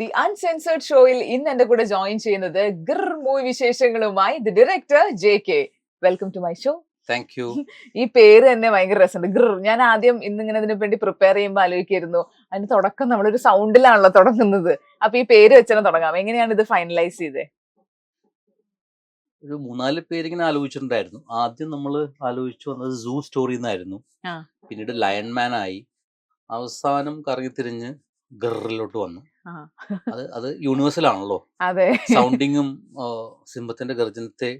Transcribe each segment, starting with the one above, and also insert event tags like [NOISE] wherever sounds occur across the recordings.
The uncensored ഷോയിൽ ഇന്ന് എന്റെ കൂടെ ജോയിൻ ചെയ്യുന്നത് ഗർ മൂവി വിശേഷങ്ങളുമായി the director J K welcome to my show thank you ഈ പേര് തന്നെ ഭയങ്കര രസമുണ്ട്. ഗിർ ഞാൻ ആദ്യം ഇന്നിങ്ങനെ ഇതിനു വേണ്ടി പ്രിപ്പയർ ചെയ്യുമ്പോൾ ആലോചിക്കായിരുന്നു. അതിന്റെ തുടക്കം നമ്മളൊരു സൗണ്ടിലാണല്ലോ തുടങ്ങുന്നത്. അപ്പൊ ഈ പേര് വെച്ചാൽ തുടങ്ങാം. എങ്ങനെയാണ് ഇത് ഫൈനലൈസ് ചെയ്തത് ഒരു മൂന്നാൽ പേര് ഇങ്ങനെ ആലോചിച്ചിട്ടുണ്ടായിരുന്നു. ആദ്യം നമ്മൾ ആലോചിച്ചു വന്നത് സൂ സ്റ്റോറി എന്നായിരുന്നു. പിന്നീട് ലയൺമാൻ ആയി. അവസാനം കറങ്ങി തിരിഞ്ഞ് ഗറിലോട്ട് വന്നു. അത് അത് യൂണിവേഴ്സൽ ആണല്ലോ അതെ. സൗണ്ടിങ്ങും സിംഹത്തിന്റെ ഗർജനത്തെ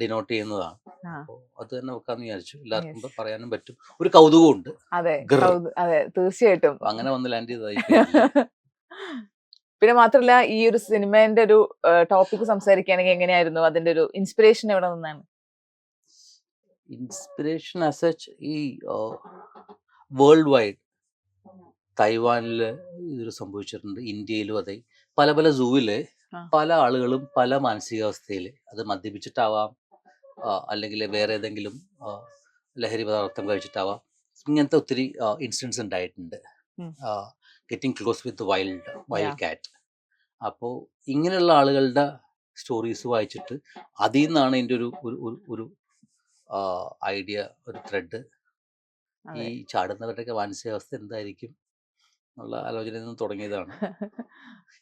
ഡിനോട്ട് ചെയ്യുന്നതാണ്. അത് തന്നെ വെക്കാന്ന് വിചാരിച്ചു. എല്ലാവർക്കും പറയാനും പറ്റും. ഒരു കൗതുകമുണ്ട് അതെ. അതെ തീർച്ചയായിട്ടും. അങ്ങനെ വന്ന് ലാൻഡ് ചെയ്തതായി പിന്നെ മാത്രല്ല ഈ ഒരു സിനിമേന്റെ ഒരു ടോപ്പിക് സംസാരിക്കുകയാണെങ്കിൽ എങ്ങനെയായിരുന്നു? അതിന്റെ ഒരു ഇൻസ്പിറേഷൻ എവിടെ നിന്നാണ്? ഇൻസ്പിറേഷൻ അസച്ച് ഈ വേൾഡ് വൈഡ് തൈവാനിൽ ഇതൊരു സംഭവിച്ചിട്ടുണ്ട്. ഇന്ത്യയിലും അതെ. പല പല സൂവിൽ പല ആളുകളും പല മാനസികാവസ്ഥയിൽ അത് മദ്യപിച്ചിട്ടാവാം അല്ലെങ്കിൽ വേറെ ഏതെങ്കിലും ലഹരി പദാർത്ഥം കഴിച്ചിട്ടാവാം. ഇങ്ങനത്തെ ഒത്തിരി ഇൻസിഡൻസ് ഉണ്ടായിട്ടുണ്ട്. Getting close with wild wild. കാറ്റ് അപ്പോൾ ഇങ്ങനെയുള്ള ആളുകളുടെ സ്റ്റോറീസ് വായിച്ചിട്ട് അതിൽ നിന്നാണ് എന്റെ ഒരു ഒരു ഐഡിയ ഒരു ത്രെഡ്. ഈ ചാടുന്നവരുടെയൊക്കെ മാനസികാവസ്ഥ എന്തായിരിക്കും? എന്നുള്ള ആലോചനയിൽ നിന്ന് തുടങ്ങിയതാണ്.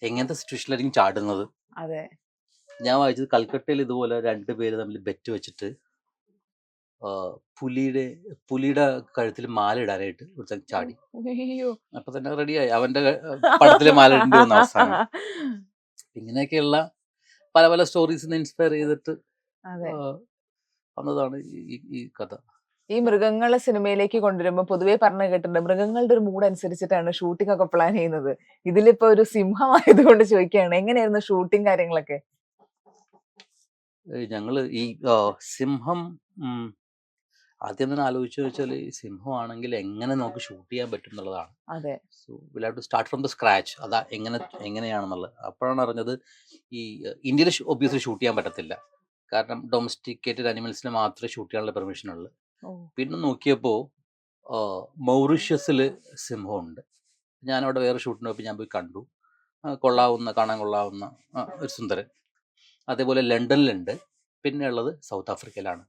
എങ്ങനത്തെ സിറ്റുവേഷനിലായിരിക്കും ചാടുന്നത്? അതെ. ഞാൻ വായിച്ചത് കൽക്കട്ടയിൽ ഇതുപോലെ രണ്ട് പേര് തമ്മിൽ ബെറ്റ് വെച്ചിട്ട് പുലിയുടെ പുലിയുടെ കഴുത്തിൽ മാല ഇടാനായിട്ട് ഒരു ചാടി. അപ്പൊ തന്നെ റെഡിയായി. അവന്റെ പടത്തിലെ മാല ഇടേണ്ടി വന്ന അവസാനം. ഇങ്ങനെയൊക്കെയുള്ള പല പല സ്റ്റോറീസ് ഇൻസ്പയർ ചെയ്തിട്ട് വന്നതാണ് ഈ കഥ. ഈ മൃഗങ്ങളെ സിനിമയിലേക്ക് കൊണ്ടുവരുമ്പോൾ പൊതുവെ പറഞ്ഞു കേട്ടിട്ടുണ്ട് മൃഗങ്ങളുടെ ഒരു മൂഡ് അനുസരിച്ചിട്ടാണ് ഷൂട്ടിംഗ് ഒക്കെ പ്ലാൻ ചെയ്യുന്നത്. ഇതിലിപ്പോ ഒരു സിംഹമായതുകൊണ്ട് ചോദിക്കുകയാണ് എങ്ങനെയായിരുന്നു ഷൂട്ടിംഗ് കാര്യങ്ങളൊക്കെ? ഞങ്ങൾ ഈ സിംഹം ആദ്യം തന്നെ ആലോചിച്ചു വെച്ചാൽ സിംഹമാണെങ്കിൽ എങ്ങനെ നമുക്ക് ഷൂട്ട് ചെയ്യാൻ പറ്റും എന്നുള്ളതാണ്. അതെ. So will have to start from the scratch അതാ എങ്ങനെ എങ്ങനെയാണെന്നുള്ളത്. അപ്പോഴാണ് അറിഞ്ഞത് ഈ ഇന്ത്യയിൽ ഒബ്വിയസ്ലി ഷൂട്ട് ചെയ്യാൻ പറ്റത്തില്ല. കാരണം ഡൊമസ്റ്റിക്കേറ്റഡ് അനിമൽസിന് മാത്രമേ ഷൂട്ട് ചെയ്യാനുള്ള പെർമിഷൻ ഉള്ളൂ. പിന്നെ നോക്കിയപ്പോൾ മൗറീഷ്യസിൽ സിംഹമുണ്ട്. ഞാനവിടെ വേറെ ഷൂട്ടിന് പോയപ്പോൾ ഞാൻ പോയി കണ്ടു. കൊള്ളാവുന്ന കാണാൻ കൊള്ളാവുന്ന ഒരു സുന്ദരൻ. അതേപോലെ ലണ്ടനിലുണ്ട്. പിന്നെ ഉള്ളത് സൗത്ത് ആഫ്രിക്കയിലാണ്.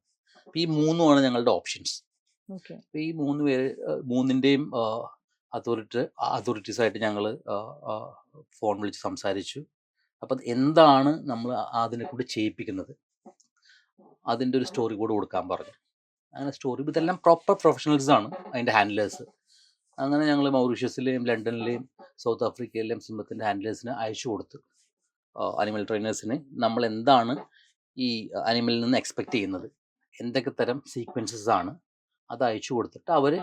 ഈ മൂന്നുമാണ് ഞങ്ങളുടെ ഓപ്ഷൻസ്. ഈ മൂന്ന് പേര് മൂന്നിന്റെയും അതോറിറ്റി അതോറിറ്റീസായിട്ട് ഞങ്ങൾ ഫോൺ വിളിച്ച് സംസാരിച്ചു. അപ്പം എന്താണ് നമ്മൾ അതിനെ കൂടി ചെയ്യിപ്പിക്കുന്നത്? അതിന്റെ ഒരു സ്റ്റോറി കൂടെ കൊടുക്കാൻ പറഞ്ഞു. അങ്ങനെ സ്റ്റോറി ഇതെല്ലാം പ്രോപ്പർ പ്രൊഫഷണൽസ് ആണ് അതിന്റെ ഹാൻഡ്ലേഴ്സ് അങ്ങനെ ഞങ്ങൾ മൗറീഷ്യസിലെയും ലണ്ടനിലെയും സൗത്ത് ആഫ്രിക്കയിലെയും സിംഹത്തിന്റെ ഹാൻഡ്ലേഴ്സിന് അയച്ചു കൊടുത്തു. അനിമൽ ട്രെയിനേഴ്സിന് നമ്മൾ എന്താണ് ഈ അനിമലിൽ നിന്ന് എക്സ്പെക്റ്റ് ചെയ്യുന്നത്? എന്തൊക്കെ തരം സീക്വൻസസ് ആണ്? അത് അയച്ചു കൊടുത്തിട്ട് അവർ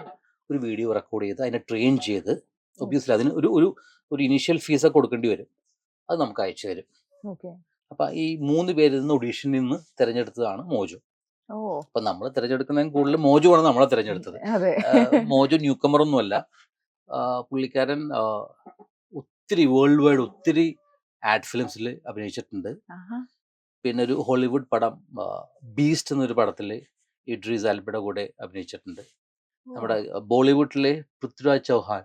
ഒരു വീഡിയോ റെക്കോർഡ് ചെയ്ത് അതിനെ ട്രെയിൻ ചെയ്ത് ഒബ്വിയസ്ലി അതിന് ഒരു ഒരു ഒരു ഇനീഷ്യൽ ഫീസൊക്കെ കൊടുക്കേണ്ടി വരും. അത് നമുക്ക് അയച്ചു തരും. അപ്പം ഈ മൂന്ന് പേരിൽ നിന്ന് ഒഡീഷനിൽ നിന്ന് തിരഞ്ഞെടുത്തതാണ് മോജു. അപ്പം നമ്മൾ തിരഞ്ഞെടുക്കുന്നതിന് കൂടുതൽ മോജു ആണ് നമ്മളെ തിരഞ്ഞെടുത്തത്. മോജു ന്യൂ കമർ ഒന്നുമല്ല പുള്ളിക്കാരൻ ഒത്തിരി വേൾഡ് വൈഡ് ഒത്തിരി ആഡ് ഫിലിംസിൽ അഭിനയിച്ചിട്ടുണ്ട്. പിന്നെ ഒരു ഹോളിവുഡ് പടം ബീസ്റ്റ് എന്നൊരു പടത്തിൽ ഇഡ്രീസ് ആൽബയുടെ കൂടെ അഭിനയിച്ചിട്ടുണ്ട്. നമ്മുടെ ബോളിവുഡിലെ പൃഥ്വിരാജ് ചൗഹാൻ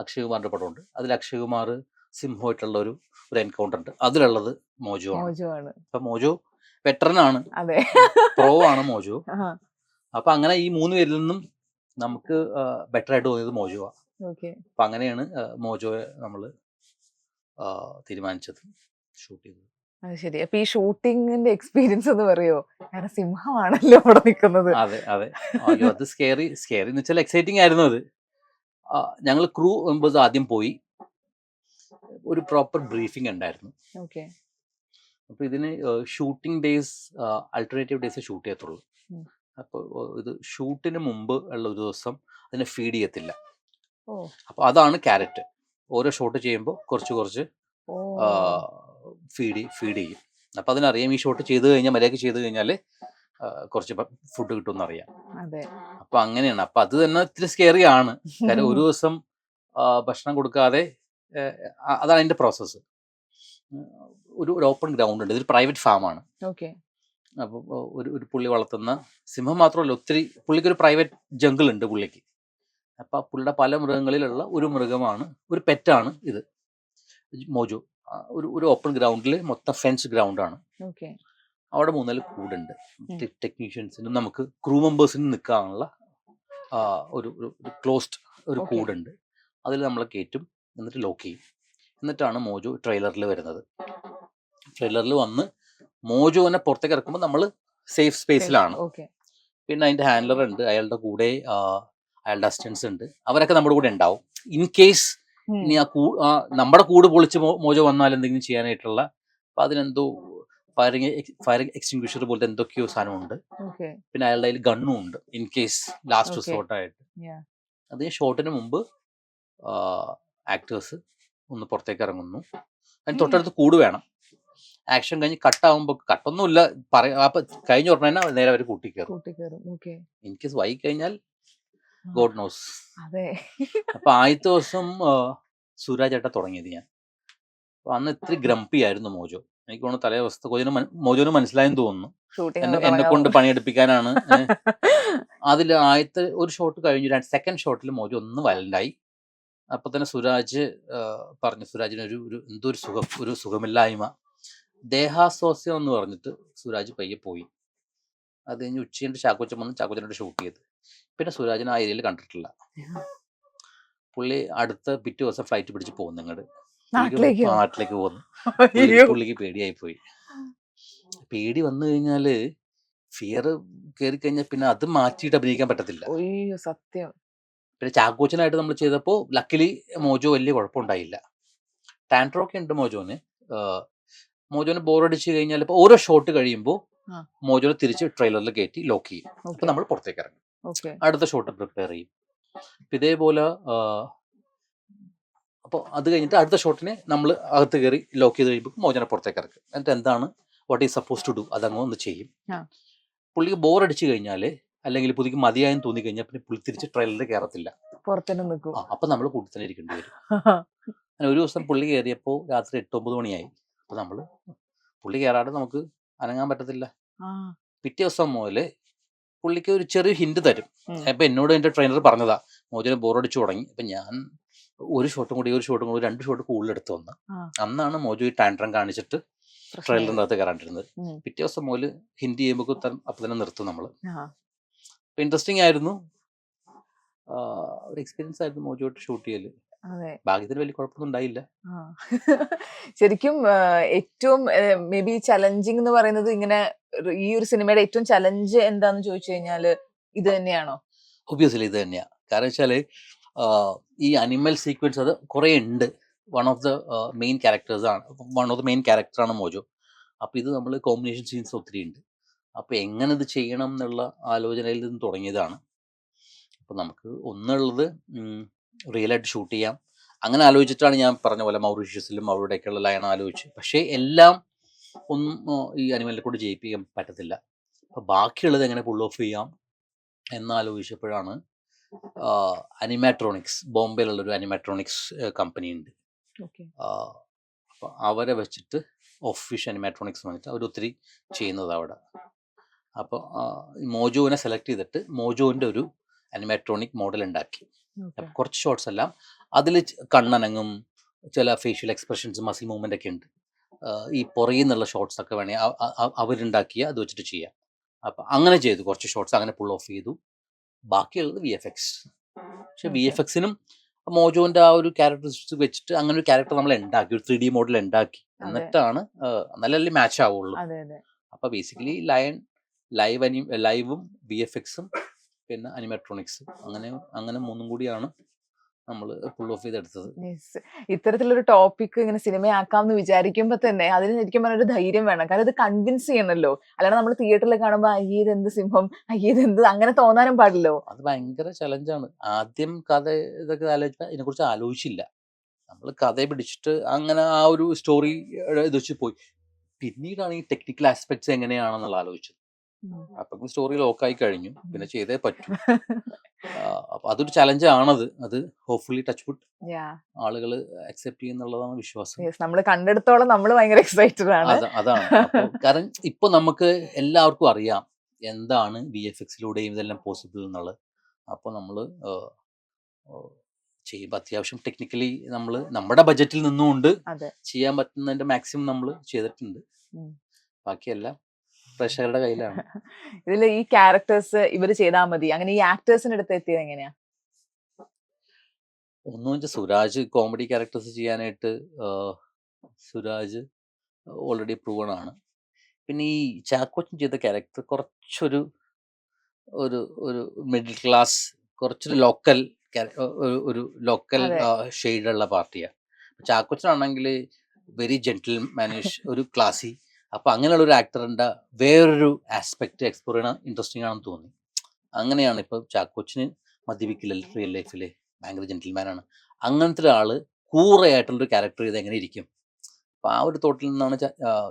അക്ഷയ് കുമാറിന്റെ പടമുണ്ട്. അതിൽ അക്ഷയ് കുമാർ സിംഹമായിട്ടുള്ള ഒരു ഒരു എൻകൗണ്ടർ ഉണ്ട്. അതിലുള്ളത് മോജു ആണ് മോജു ആണ് അപ്പൊ മോജു വെറ്ററൻ ആണ് അതെ. പ്രോ ആണ് മോജു [LAUGHS] അപ്പൊ അങ്ങനെ ഈ മൂന്ന് പേരിൽ നിന്നും നമുക്ക് ബെറ്റർ ആയിട്ട് തോന്നിയത് മോജുവാ. okay. അപ്പൊ അങ്ങനെയാണ് മോജോയെ നമ്മൾ തീരുമാനിച്ചത് ഷൂട്ട് ചെയ്തത്. അത് ശരി. അപ്പൊ ഈ ഷൂട്ടിങ്ങിന്റെ എക്സ്പീരിയൻസ് എന്ന് പറയോ? കാരണം സിംഹമാണല്ലോ അവിടെ നിൽക്കുന്നത്. അതെ അതെ. അയ്യോ അത് സ്കേറി സ്കേറി എന്ന് വെച്ചാൽ എക്സൈറ്റിംഗ് ആയിരുന്നു അത്. ഞങ്ങൾ ക്രൂ മെമ്പേഴ്സ് ആദ്യം പോയി. ഒരു പ്രോപ്പർ ബ്രീഫിംഗ് ഉണ്ടായിരുന്നു. അപ്പോൾ ഇതിന് shooting days alternative days shoot ചെയ്യത്തുള്ളൂ. അപ്പോൾ ഇത് ഷൂട്ടിന് മുമ്പ് ഉള്ള ഒരു ദിവസം അതിനെ ഫീഡ് ചെയ്യത്തില്ല. അപ്പോൾ അതാണ് ക്യാരറ്റ് ഓരോ ഷോട്ട് ചെയ്യുമ്പോൾ കുറച്ച് കുറച്ച് ഫീഡ് ഫീഡ് ചെയ്യും. അപ്പോൾ അതിനറിയാം ഈ ഷോട്ട് ചെയ്ത് കഴിഞ്ഞാൽ മര്യാദയ്ക്ക് ചെയ്ത് കഴിഞ്ഞാൽ കുറച്ച് ഫുഡ് കിട്ടുമെന്ന് അറിയാം അപ്പൊ അങ്ങനെയാണ്. അപ്പൊ അത് തന്നെ ഇത്തിരി സ്കേറി ആണ്. കാര്യം ഒരു [LAUGHS] ദിവസം ഭക്ഷണം കൊടുക്കാതെ അതാണ് അതിന്റെ പ്രോസസ്സ് ഒരു ഒരു ഓപ്പൺ ഗ്രൗണ്ട് ഉണ്ട്. ഇതൊരു പ്രൈവറ്റ് ഫാമാണ് ഓക്കെ അപ്പോൾ ഒരു ഒരു പുള്ളി വളർത്തുന്ന സിംഹം മാത്രമല്ല ഒത്തിരി പുള്ളിക്ക് ഒരു പ്രൈവറ്റ് ജംഗിൾ ഉണ്ട് പുള്ളിക്ക്. അപ്പോൾ പുള്ളിയുടെ പല മൃഗങ്ങളിലുള്ള ഒരു മൃഗമാണ് ഒരു പെറ്റാണ് ഇത്. മോജു ഒരു ഒരു ഓപ്പൺ ഗ്രൗണ്ടിൽ മൊത്തം ഫെൻസ് ഗ്രൗണ്ടാണ് ഓക്കെ അവിടെ മൂന്നാൽ കൂടുണ്ട്. ടെക്നീഷ്യൻസിനും നമുക്ക് ക്രൂ മെമ്പേഴ്സിനും നിൽക്കാനുള്ള ഒരു ഒരു ക്ലോസ്ഡ് ഒരു. കൂടുണ്ട്. അതിൽ നമ്മൾ കയറ്റും എന്നിട്ട് ലോക്ക് ചെയ്യും. എന്നിട്ടാണ് മോജു ട്രെയിലറിൽ വരുന്നത്. ട്രെയിലറിൽ വന്ന് മോജോനെ പുറത്തേക്ക് ഇറക്കുമ്പോൾ നമ്മൾ സേഫ് സ്പേസിലാണ് പിന്നെ അതിന്റെ ഹാൻഡ്ലർ ഉണ്ട് അയാളുടെ കൂടെ അയാളുടെ അസിസ്റ്റൻസ് ഉണ്ട്. അവരൊക്കെ നമ്മുടെ കൂടെ ഉണ്ടാവും. ഇൻ കേസ് ഇനി ആ കൂ നമ്മുടെ കൂട് പൊളിച്ച് മോജോ വന്നാൽ എന്തെങ്കിലും ചെയ്യാനായിട്ടുള്ള അപ്പൊ അതിനെന്തോ ഫയറിങ് ഫയറിംഗ് എക്സ്റ്റിംഗ്വിഷർ പോലത്തെ എന്തൊക്കെയോ സാധനമുണ്ട്. ഉണ്ട് പിന്നെ അയാളുടെ കയ്യിൽ ഗണ്ണും ഉണ്ട് ഇൻ കേസ് ലാസ്റ്റ്. റിസോർട്ടായിട്ട് Yeah. അത് ഷോട്ടിന് മുമ്പ് ആക്ടേഴ്സ് ഒന്ന് പുറത്തേക്ക് ഇറങ്ങുന്നു. അതിന് തൊട്ടടുത്ത് കൂട് വേണം. ആക്ഷൻ കഴിഞ്ഞ് കട്ടാവുമ്പോൾ കട്ടൊന്നുമില്ല പറയാ അപ്പൊ കഴിഞ്ഞ ഉടനെ നേരെ അവർ കൂട്ടി കയറും ഇൻ കേസ് വൈകി കഴിഞ്ഞാൽ ഗോഡ് നോസ്. അതെ. അപ്പൊ ആദ്യത്തെ ദിവസം സുരാജ് ഏട്ട തുടങ്ങിയത് ഞാൻ. അപ്പൊ അന്ന് ഇത്ര ഗ്രംപി ആയിരുന്നു മോജോ. എനിക്ക് തോന്നുന്നു തലേ ദിവസത്തെ കൊജിന് മോജോന് മനസ്സിലായെന്ന് തോന്നുന്നു. എന്നെ കൊണ്ട് പണിയെടുപ്പിക്കാനാണ്. [LAUGHS] അതിൽ ആദ്യത്തെ ഒരു ഷോട്ട് കഴിഞ്ഞു. സെക്കൻഡ് ഷോട്ടിൽ മോജോ ഒന്ന് വയലന്റായി അപ്പൊ തന്നെ സുരാജ് പറഞ്ഞു സുരാജിന് ഒരു ഒരു എന്തോ ഒരു സുഖം ഒരു സുഖമില്ലായ്മ. ദേഹാസ്വാസ്യം എന്ന് പറഞ്ഞിട്ട് സുരാജ് പയ്യെ പോയി. അത് കഴിഞ്ഞ് ഉച്ചയുടെ ചാക്കോച്ചൻ വന്ന് ചാക്കോച്ചനോട് ഷൂട്ട് ചെയ്ത്. പിന്നെ സുരാജിനെ ആ ഏരിയയിൽ കണ്ടിട്ടില്ല. പുള്ളി അടുത്ത പിറ്റേ ദിവസം ഫ്ലൈറ്റ് പിടിച്ച് പോകുന്നു ഇങ്ങോട്ട് നാട്ടിലേക്ക് പോകുന്നു പുള്ളിക്ക് പേടിയായി പോയി പേടി വന്നു കഴിഞ്ഞാൽ ഫിയർ കയറി കഴിഞ്ഞാൽ പിന്നെ അത് മാറ്റിയിട്ട് അഭിനയിക്കാൻ പറ്റത്തില്ല. സത്യം. പിന്നെ ചാക്കോച്ചനായിട്ട് നമ്മൾ ചെയ്തപ്പോൾ ലക്കിലി മോജോ വലിയ കുഴപ്പമുണ്ടായില്ല ടാൻട്രോക്കെ ഉണ്ട് മോജോന്. മോജോന് ബോറടിച്ച് കഴിഞ്ഞാൽ ഇപ്പൊ ഓരോ ഷോട്ട് കഴിയുമ്പോൾ. മോജോനെ തിരിച്ച് ട്രെയിലറിൽ കയറ്റി ലോക്ക് ചെയ്യും. അപ്പൊ നമ്മൾ പുറത്തേക്ക് ഇറങ്ങും. അടുത്ത ഷോട്ട് പ്രിപ്പയർ ചെയ്യും. ഇതേപോലെ അപ്പോൾ അത് കഴിഞ്ഞിട്ട് അടുത്ത ഷോട്ടിനെ നമ്മൾ അകത്ത് കയറി ലോക്ക് ചെയ്ത് കഴിയുമ്പോൾ മോചന പുറത്തേക്ക് ഇറക്കും. എന്നിട്ട് എന്താണ് what is suppose to do അതങ്ങ് ഒന്ന് ചെയ്യും. പുള്ളിക്ക് ബോർ അടിച്ചു കഴിഞ്ഞാൽ അല്ലെങ്കിൽ പുതിക്ക് മതിയായെന്ന് തോന്നി കഴിഞ്ഞാൽ പിന്നെ പുള്ളി തിരിച്ച് ട്രെയിലറിൽ കയറത്തില്ല അപ്പൊ നമ്മൾ കൂട്ടി തന്നെ ഇരിക്കേണ്ടി വരും. [LAUGHS] ഒരു ദിവസം പുള്ളി കയറിയപ്പോൾ രാത്രി എട്ട് ഒമ്പത് മണിയായി. അപ്പോൾ നമ്മൾ പുള്ളി കയറാണ്ട് നമുക്ക് അനങ്ങാൻ പറ്റത്തില്ല. പിറ്റേ ദിവസം മുതൽ പുള്ളിക്ക് ഒരു ചെറിയ ഹിന്റ് തരും. അപ്പൊ എന്നോട് എന്റെ ട്രെയിനർ പറഞ്ഞതാ മോചന ബോറടിച്ചു തുടങ്ങി. അപ്പൊ ഞാൻ ഒരു ഷോട്ടും കൂടി ഒരു ഷോട്ടും കൂടി രണ്ട് ഷോട്ട് കൂടുതൽ എടുത്തു വന്ന്. അന്നാണ് മോജു ഈ ടാൻഡ്രം കാണിച്ചിട്ട് ട്രെയിലറിന്റെ അകത്ത് കയറാണ്ടിരുന്നത്. പിറ്റേ ദിവസം മുതൽ ഹിന്ദി ചെയ്യുമ്പോൾ അപ്പൊ തന്നെ നിർത്തും നമ്മൾ. അപ്പൊ ഇൻട്രസ്റ്റിംഗ് ആയിരുന്നു. ഒരു എക്സ്പീരിയൻസ് ആയിരുന്നു മോജുവായിട്ട് ഷൂട്ട് ചെയ്യൽ. അതെ. ഭാഗ്യത്തിന് വലിയ കുഴപ്പമൊന്നും ഉണ്ടായില്ല. ആ. ശരിക്കും ആ, ഏറ്റവും മേ ബി ചലഞ്ചിങ് എന്ന് പറയുന്നത് ഇങ്ങനെ ഒരു- ഈ ഒരു സിനിമയുടെ ഏറ്റവും ചലഞ്ച് എന്താന്ന് ചോദിച്ചു കഴിഞ്ഞാൽ ഇത് തന്നെയാണോ? ഒബ്വിയസ്ലി ഇത് തന്നെയാ. കാരണം വെച്ചാൽ ഈ അനിമൽ സീക്വൻസ് അത് കുറെ ഉണ്ട്. One of the main characters ആണ്. വൺ ഓഫ് ദ മെയിൻ ക്യാരക്ടറാണ് മോജോ. അപ്പൊ ഇത് നമ്മൾ കോമ്പിനേഷൻ സീൻസ് ഒത്തിരി ഉണ്ട്. അപ്പൊ എങ്ങനെ ഇത് ചെയ്യണം എന്നുള്ള ആലോചനയിൽ നിന്ന് തുടങ്ങിയതാണ്. അപ്പൊ നമുക്ക് ഒന്നുള്ളത് റിയൽ ആയിട്ട് ഷൂട്ട് ചെയ്യാം. അങ്ങനെ ആലോചിച്ചിട്ടാണ് ഞാൻ പറഞ്ഞ പോലെ മൗറീഷ്യസിലും അവിടെയൊക്കെയുള്ള ലയൺ ആലോചിച്ച്. പക്ഷേ എല്ലാം ഒന്നും ഈ അനിമലിനെ കൊണ്ട് ജയിപ്പിക്കാൻ പറ്റത്തില്ല. അപ്പം ബാക്കിയുള്ളത് എങ്ങനെ പുൾ ഓഫ് ചെയ്യാം എന്നാലോചിച്ചപ്പോഴാണ് അനിമാട്രോണിക്സ് ബോംബെയിലുള്ള ഒരു അനിമാട്രോണിക്സ് കമ്പനി ഉണ്ട്. അപ്പം അവരെ വെച്ചിട്ട് ഒഫീഷ്യൽ അനിമാട്രോണിക്സ് വന്നിട്ട് അവർ ഒത്തിരി ചെയ്യുന്നത് അവിടെ. അപ്പോൾ മോജോവിനെ സെലക്ട് ചെയ്തിട്ട് മോജോവിന്റെ ഒരു അനിമാട്രോണിക് മോഡൽ ഉണ്ടാക്കി. കുറച്ച് ഷോർട്സ് എല്ലാം അതിൽ കണ്ണനങ്ങും ചില ഫേഷ്യൽ എക്സ്പ്രഷൻസ് മസിൽ മൂവ്മെന്റ് ഒക്കെ ഉണ്ട്. ഈ പുറകിൽ ഷോർട്സ് ഒക്കെ വേണേൽ അവരുണ്ടാക്കിയ അത് വെച്ചിട്ട് ചെയ്യാം. അപ്പൊ അങ്ങനെ ചെയ്തു. കുറച്ച് ഷോർട്സ് അങ്ങനെ പുൾ ഓഫ് ചെയ്തു. ബാക്കിയുള്ളത് വി എഫ് എക്സ് പക്ഷെ വി എഫ് എക്സിനും മോജോന്റെ ആ ഒരു ക്യാരക്ടറിസ്റ്റിക്സ് വെച്ചിട്ട് അങ്ങനെ ഒരു ക്യാരക്ടർ നമ്മൾ ഉണ്ടാക്കി ഒരു ത്രീ ഡി മോഡൽ ഉണ്ടാക്കി. എന്നിട്ടാണ് നല്ല മാച്ച് ആവുള്ളൂ. അപ്പൊ ബേസിക്കലി ലയൺ ലൈവ് അനി ലൈവും വി എഫ് എക്സും പിന്നെ അനിമാട്രോണിക്സ് അങ്ങനെ അങ്ങനെ മൂന്നും കൂടിയാണ് നമ്മൾ പുൾ ഓഫ് ചെയ്തെടുത്തത്. ഇത്തരത്തിലൊരു ടോപ്പിക് ഇങ്ങനെ സിനിമയാക്കാമെന്ന് വിചാരിക്കുമ്പോ തന്നെ അതിന് ശരിക്കും പറഞ്ഞ ഒരു ധൈര്യം വേണം. കാരണം ഇത് കൺവിൻസ് ചെയ്യണല്ലോ. അല്ലാണ്ട് നമ്മൾ തിയേറ്ററിൽ കാണുമ്പോൾ അയ്യത് എന്ത് സിംഹം അയ്യത് എന്ത് അങ്ങനെ തോന്നാനും പാടില്ലോ അത് ഭയങ്കര ചലഞ്ചാണ് ആദ്യം കഥ ഇതൊക്കെ ആലോചിച്ചാൽ ഇതിനെക്കുറിച്ച് ആലോചിച്ചില്ല. നമ്മൾ കഥയെ പിടിച്ചിട്ട് അങ്ങനെ ആ ഒരു സ്റ്റോറി ഇത് വെച്ച് പോയി. പിന്നീടാണ് ഈ ടെക്നിക്കൽ ആസ്പെക്ട്സ് എങ്ങനെയാണെന്നുള്ള ആലോചിച്ചത്. അപ്പം സ്റ്റോറി ലോക്കായി കഴിഞ്ഞു. പിന്നെ ചെയ്തേ പറ്റൂ. [LAUGHS] അപ്പൊ അതൊരു ചലഞ്ച് ആണത്. അത് ഹോപ്പ്ഫുള്ളി ടച്ച് വുഡ് ആളുകൾ അക്സെപ്റ്റ് ചെയ്യുന്നുള്ളതാണ് വിശ്വാസം. നമ്മൾ കണ്ടെടുത്തോളം നമ്മൾ ഭയങ്കര എക്സൈറ്റഡ് ആണ്. അതാണ്. [LAUGHS] കാരണം ഇപ്പൊ നമുക്ക് എല്ലാവർക്കും അറിയാം എന്താണ് വി എഫ് എക്സിലൂടെയും ഇതെല്ലാം പോസിബിൾ എന്നുള്ളത് അപ്പൊ നമ്മൾ ചെയ്യുമ്പോൾ അത്യാവശ്യം ടെക്നിക്കലി നമ്മൾ നമ്മുടെ ബജറ്റിൽ നിന്നുകൊണ്ട് ചെയ്യാൻ പറ്റുന്നതിന്റെ മാക്സിമം നമ്മൾ ചെയ്തിട്ടുണ്ട്. ബാക്കിയെല്ലാം പ്രേക്ഷകരുടെ കയ്യിലാണ്. [LAUGHS] ഇതിൽ ഈ ക്യാരക്ടേഴ്സ് ഇവർ ചെയ്താൽ മതി. അങ്ങനെ ഈ ആക്ടേഴ്സിന്റെ അടുത്ത് എത്തിയത് എങ്ങനെയാ? ഒന്നും വെച്ചാൽ സുരാജ് കോമഡി ക്യാരക്ടേഴ്സ് ചെയ്യാനായിട്ട് സുരാജ് ഓൾറെഡി പ്രൂവൺ ആണ്. പിന്നെ ഈ ചാക്കോച്ചൻ ചെയ്ത ക്യാരക്ടർ കുറച്ചൊരു ഒരു ഒരു മിഡിൽ ക്ലാസ് കുറച്ചൊരു ലോക്കൽ ഒരു ലോക്കൽ. ഷെയ്ഡുള്ള പാർട്ടിയാണ് ചാക്കോച്ചനാണെങ്കിൽ വെരി ജെന്റിൽ മാനേജ് ഒരു ക്ലാസി അപ്പൊ അങ്ങനെയുള്ള ഒരു ആക്ടറിന്റെ വേറൊരു ആസ്പെക്ട് എക്സ്പ്ലോർ ചെയ്യണ ഇൻട്രസ്റ്റിംഗ് ആണെന്ന് തോന്നി. അങ്ങനെയാണ് ഇപ്പോൾ ചാക്കോച്ചിന് മദ്യപിക്കില്ല റിയൽ ലൈഫിൽ ഭയങ്കര ജെന്റിൽമാൻ ആണ്. അങ്ങനത്തെ ഒരാൾ കൂറയായിട്ടുള്ളൊരു ക്യാരക്ടർ ചെയ്ത് എങ്ങനെ ഇരിക്കും? അപ്പൊ ആ ഒരു തോട്ടിൽ നിന്നാണ്